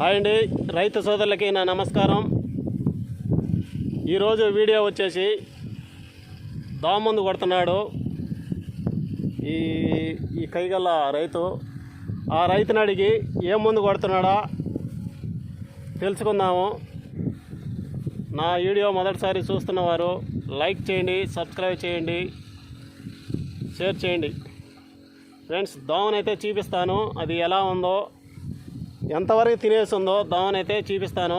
Hi అండి. రైతు సోదరులకి నా నమస్కారం. ఈరోజు వీడియో వచ్చేసి దామందు కొడుతున్నాడు. ఈ ఈ కైగల రైతు ఆ రైతుని అడిగి ఏ మందు కొడుతున్నాడా తెలుసుకుందాము. నా వీడియో మొదటిసారి చూస్తున్నవారు లైక్ చేయండి సబ్స్క్రైబ్ చేయండి షేర్ చేయండి. ఫ్రెండ్స్ దోమనైతే చూపిస్తాను. అది ఎలా ఉందో ఎంతవరకు తినేస్తుందో దోమనైతే చూపిస్తాను.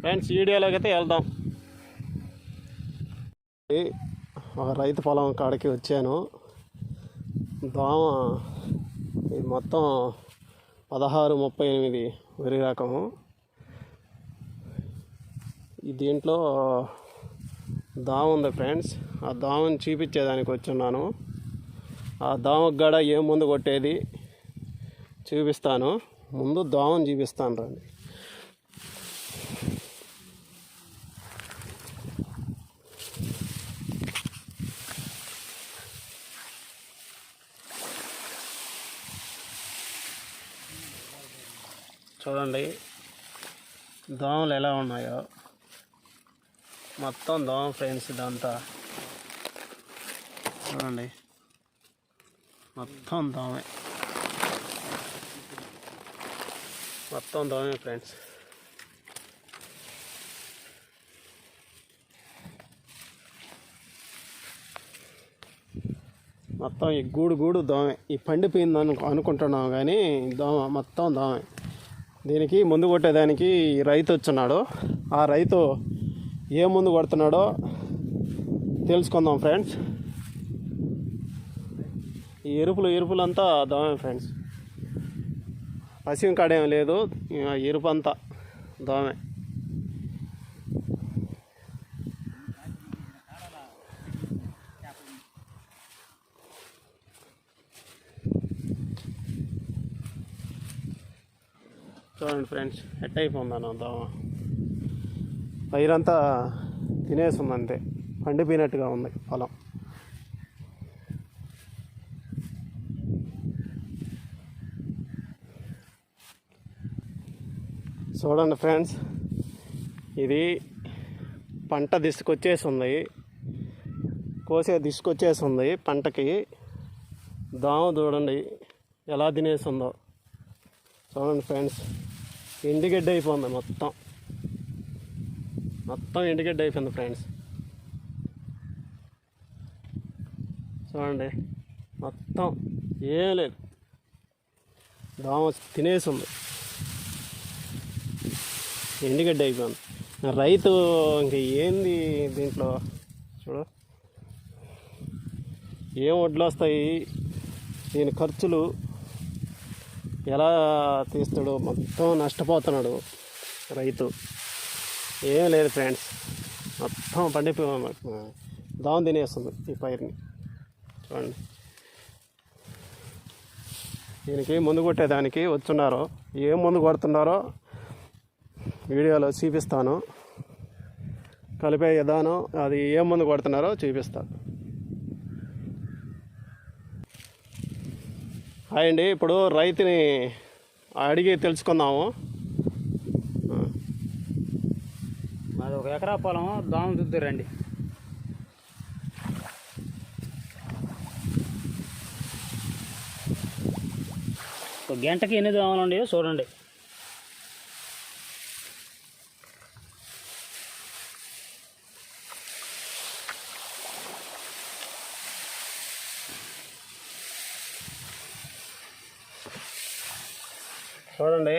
ఫ్రెండ్స్ వీడియోలోకి అయితే వెళ్దాం ఒక రైతు పొలం కాడికి వచ్చాను. దోమ ఇది మొత్తం పదహారు ముప్పై ఎనిమిది వరి రకము. దీంట్లో దోమ ఉంది ఫ్రెండ్స్. ఆ దోమని చూపించేదానికి వచ్చున్నాను. ఆ దోమకు గడ ఏ ముందు కొట్టేది చూపిస్తాను. ముందు దోమను చూపిస్తాను రండి. చూడండి దోమలు ఎలా ఉన్నాయో. మొత్తం దోమ ఫ్రెండ్స్ ఇదంతా. చూడండి మొత్తం దోమే మొత్తం దోమే ఫ్రెండ్స్ మొత్తం ఈ గూడు గూడు దోమే. ఈ పండిపోయింది అను అనుకుంటున్నాం కానీ దోమ మొత్తం దోమే. దీనికి ముందు కొట్టేదానికి రైతు వచ్చున్నాడు ఆ రైతు ఏ ముందు కొడుతున్నాడో తెలుసుకుందాం ఫ్రెండ్స్ ఈ ఎరుపులు ఎరుపులంతా దోమే ఫ్రెండ్స్ పసిం కాడేం లేదు. ఇక ఎరుపు అంతా దోమే. చూడండి ఫ్రెండ్స్ ఎట్ అయిపోందాను దోమ. పైరంతా తినేస్తుంది అంతే పండిపోయినట్టుగా ఉంది పొలం. చూడండి ఫ్రెండ్స్. ఇది పంట దిసుకొచ్చేసింది కోసే దిసుకొచ్చేసింది పంటకి. దోమ చూడండి ఎలా తినేసిందో. చూడండి ఫ్రెండ్స్. ఎండుగడ్డ అయిపోయింది మొత్తం. మొత్తం ఎండుగడ్డ అయిపోయింది ఫ్రెండ్స్. చూడండి. మొత్తం ఏం లేదు. దోమ తినేసింది. ఎండుగడ్డ అయిపోయింది రైతు ఇంకా ఏంది దీంట్లో? చూడు. ఏం వడ్లు వస్తాయి? దీని ఖర్చులు ఎలా తీస్తాడో మొత్తం నష్టపోతున్నాడు రైతు. ఏం లేదు ఫ్రెండ్స్. మొత్తం పండిపో దాం తినేస్తుంది ఈ పైరుని. చూడండి. దీనికి ముందు కొట్టేదానికి వచ్చున్నారో ఏం ముందు కొడుతున్నారో వీడియోలో చూపిస్తాను. కలిపే విధానం అది ఏ మందు కొడుతున్నారో చూపిస్తాను. హాయ్ అండి ఇప్పుడు రైతుని అడిగి తెలుసుకుందాము. మాది ఒక ఎకరా పొలం దోమ దుద్దురండి ఒక గంటకి ఎన్ని దోమలు ఉండేవి చూడండి. చూడండి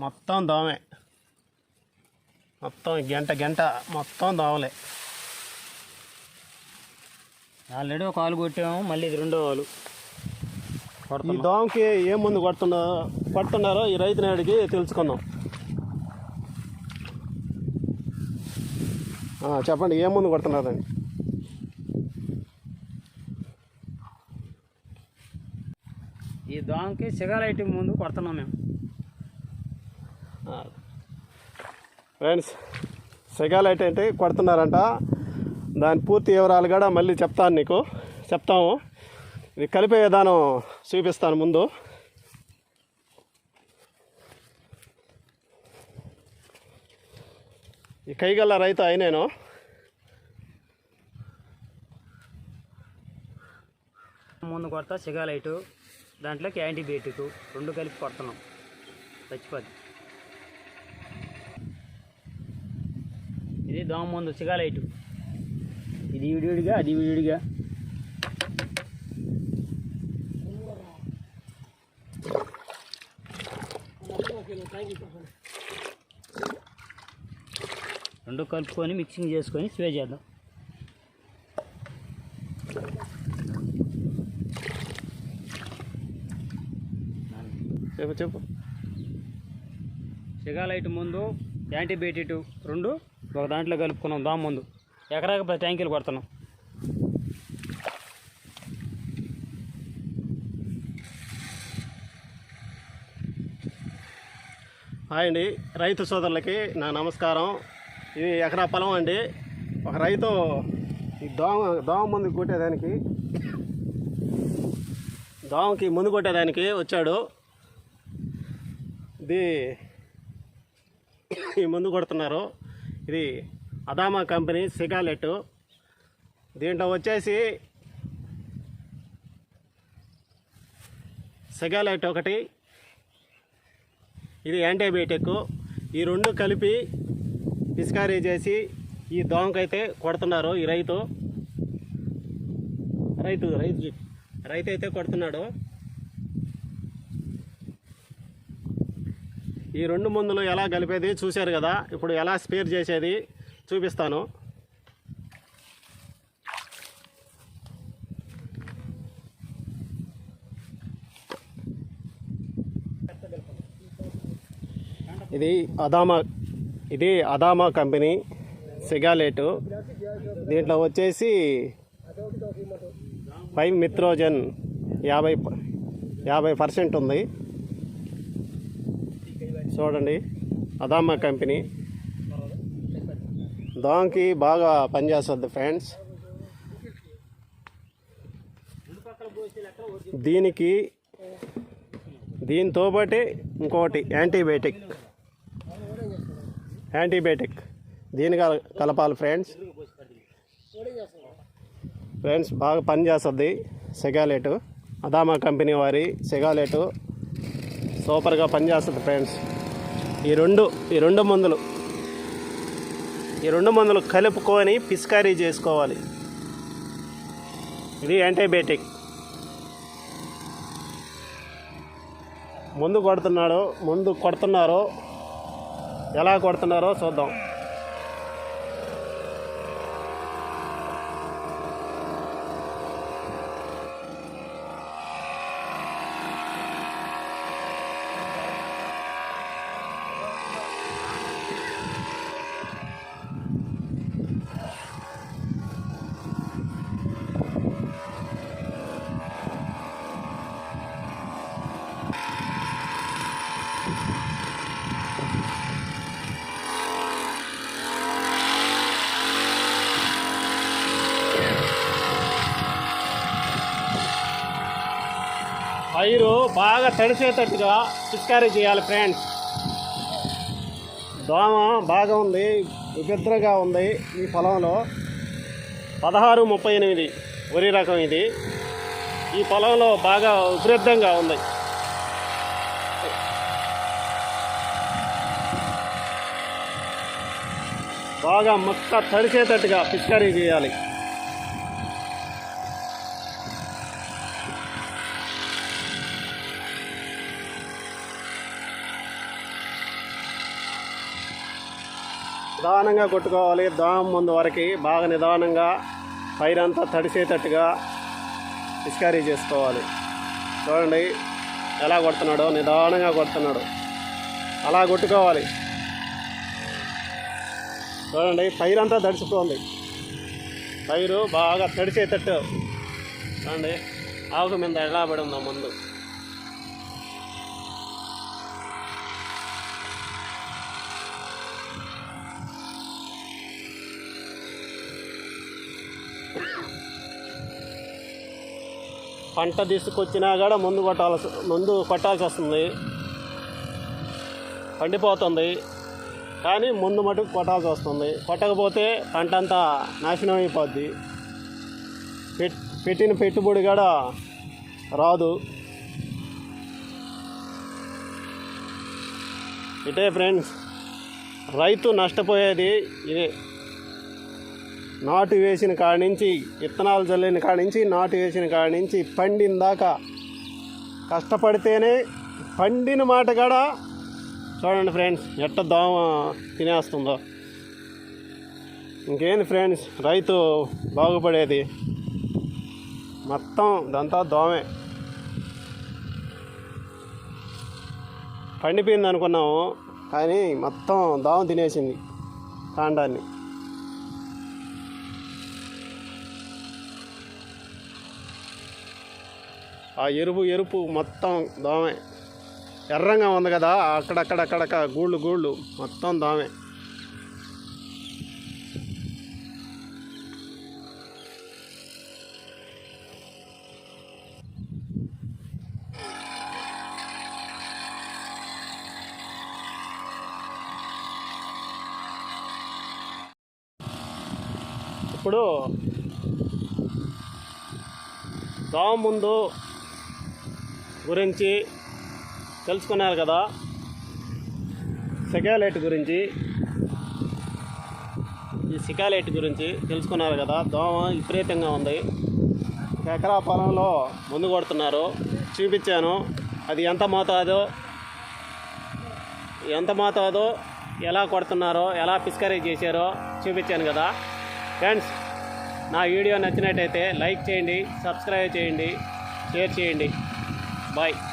మొత్తం దోమే. మొత్తం గంట గంట మొత్తం దోమలే. ఆల్రెడీ ఒక ఆలు కొట్టాము మళ్ళీ ఇది రెండో ఆలు. ఈ దోమకి ఏ ముందు కొడుతున్నా కొడుతున్నారో ఈ రైతుని అడిగి తెలుసుకుందాం. చెప్పండి ఏ ముందు కొడుతున్నారండి ఈ దోమకి సిగాలైట్ ముందు కొడుతున్నాం మేము. ఫ్రెండ్స్ సెగాలైట్ అంటే కొడుతున్నారంట. దాని పూర్తి వివరాలు కూడా మళ్ళీ చెప్తాను నీకు. చెప్తాము. ఇది కలిపే విధానం చూపిస్తాను ముందు. ఈ కైగల్ల రైతు అయినేను ముందు కొడతా సిగాలైటు దాంట్లోకి యాంటీబయాటిక్ రెండు కలిపి కొడుతున్నాం. చచ్చిపోద్ది. ఇది దోమ ముందు సిగాలైటు. ఇది విడివిడిగా అది విడివిడిగా రెండు కలుపుకొని మిక్సింగ్ చేసుకొని స్ప్రే చేద్దాం. చెప్పు చెప్పు. సిగాలైట్ ముందు యాంటీబయాటిక్ రెండు. ఒక దాంట్లో కలుపుకున్నాం దాని ముందు. ఎకరాకి పది ట్యాంకీలు కొడుతున్నాం. హాయ్ అండి రైతు సోదరులకి నా నమస్కారం. ఇది ఎకరా పొలం అండి. ఒక రైతు ఈ దోమ దోమ ముందు కొట్టేదానికి దోమకి ముందు కొట్టేదానికి వచ్చాడు. ఇది ఈ ముందు కొడుతున్నారు. ఇది అదామా కంపెనీ సిగాలెట్. దీంట్లో వచ్చేసి సిగాలెట్ ఒకటి ఇది యాంటీబయాటిక్. ఈ రెండు కలిపి పిస్కారీ చేసి ఈ దోమకైతే కొడుతున్నారు ఈ రైతు. రైతు రైతు రైతు అయితే కొడుతున్నాడు. ఈ రెండు మందులు ఎలా కలిపేది చూశారు కదా ఇప్పుడు ఎలా స్పేర్ చేసేది చూపిస్తాను. ఇది అదామా ఇది అదామా కంపెనీ సిగాలేటు. దీంట్లో వచ్చేసి ఫైవ్ మిత్రోజన్ యాభై యాభై పర్సెంట్ ఉంది. చూడండి. Adama company. దోమకి బాగా పనిచేస్తుంది ఫ్రెండ్స్. దీనికి దీంతో పాటి ఇంకోటి యాంటీబయాటిక్. యాంటీబయాటిక్. దీని కల- కలపాలి ఫ్రెండ్స్. ఫ్రెండ్స్ బాగా పనిచేస్తుంది సెగాలేటు. అదామా కంపెనీ వారి సెగాలేటు సూపర్గా పనిచేస్తుంది ఫ్రెండ్స్. ఈ రెండు ఈ రెండు మందులు. ఈ రెండు మందులు కలుపుకొని పిస్కారీ చేసుకోవాలి. ఇది యాంటీబయాటిక్. ముందు కొడుతున్నాడు ముందు కొడుతున్నారో ఎలా కొడుతున్నారో చూద్దాం. పైరు బాగా తడిసేటట్టుగా పిచికారీ చేయాలి ఫ్రెండ్స్ దోమ బాగా ఉంది విభిద్రంగా ఉంది ఈ పొలంలో. పదహారు ముప్పై ఎనిమిది వరి రకం ఇది. ఈ పొలంలో బాగా ఉధృతంగా ఉంది. బాగా మొక్క తడిసేటట్టుగా పిచికారీ చేయాలి. నిదానంగా కొట్టుకోవాలి. దోమ ముందు వరకు బాగా నిదానంగా పైరంతా తడిసేటట్టుగా డిస్కారీ చేసుకోవాలి. చూడండి ఎలా కొడుతున్నాడో నిదానంగా కొడుతున్నాడు. అలా కొట్టుకోవాలి. చూడండి పైరంతా తడిసిపోతుంది. పైరు బాగా తడిచేటట్టు చూడండి ఆకు మీద ఎలా పడి ఉందా ముందు. పంట తీసుకొచ్చినా కూడా ముందు కొట్టాల్సి ముందు కొట్టాల్సి వస్తుంది. పండిపోతుంది. కానీ ముందు మటుకు కొట్టాల్సి వస్తుంది. కొట్టకపోతే పంట అంతా నాశనం అయిపోద్ది. పెట్టిన పెట్టుబడి కూడా రాదు. ఇటే ఫ్రెండ్స్ రైతు నష్టపోయేది ఇదే. నాటు వేసిన కాడ నుంచి విత్తనాలు చల్లిన కాడ నుంచి నాటు వేసిన కాడ నుంచి పండిన దాకా కష్టపడితేనే పండిన మాట కూడా? చూడండి ఫ్రెండ్స్ ఎట్ట దోమ తినేస్తుందో. ఇంకేంది ఫ్రెండ్స్ రైతు బాగుపడేది. మొత్తం ఇదంతా దోమే. పండిపోయింది అనుకున్నాము కానీ మొత్తం దోమ తినేసింది కాండాన్ని. ఆ ఎరుపు ఎరుపు మొత్తం దోమే. ఎర్రంగా ఉంది కదా అక్కడక్కడక్కడక్క గూళ్ళు గూళ్ళు మొత్తం దోమే. ఇప్పుడు దోమ ముందు గురించి తెలుసుకున్నారు కదా. సికాలైట్ గురించి ఈ సికాలైట్ గురించి తెలుసుకున్నారు కదా. దోమ విపరీతంగా ఉంది. ఎకరా పొలంలో ముందు కొడుతున్నారు. చూపించాను. అది ఎంత మోతాదో? ఎంత మోతాదో? ఎలా కొడుతున్నారో? ఎలా పిస్కరీ చేశారో చూపించాను కదా. ఫ్రెండ్స్ నా వీడియో నచ్చినట్టయితే లైక్ చేయండి సబ్స్క్రైబ్ చేయండి షేర్ చేయండి. Bye.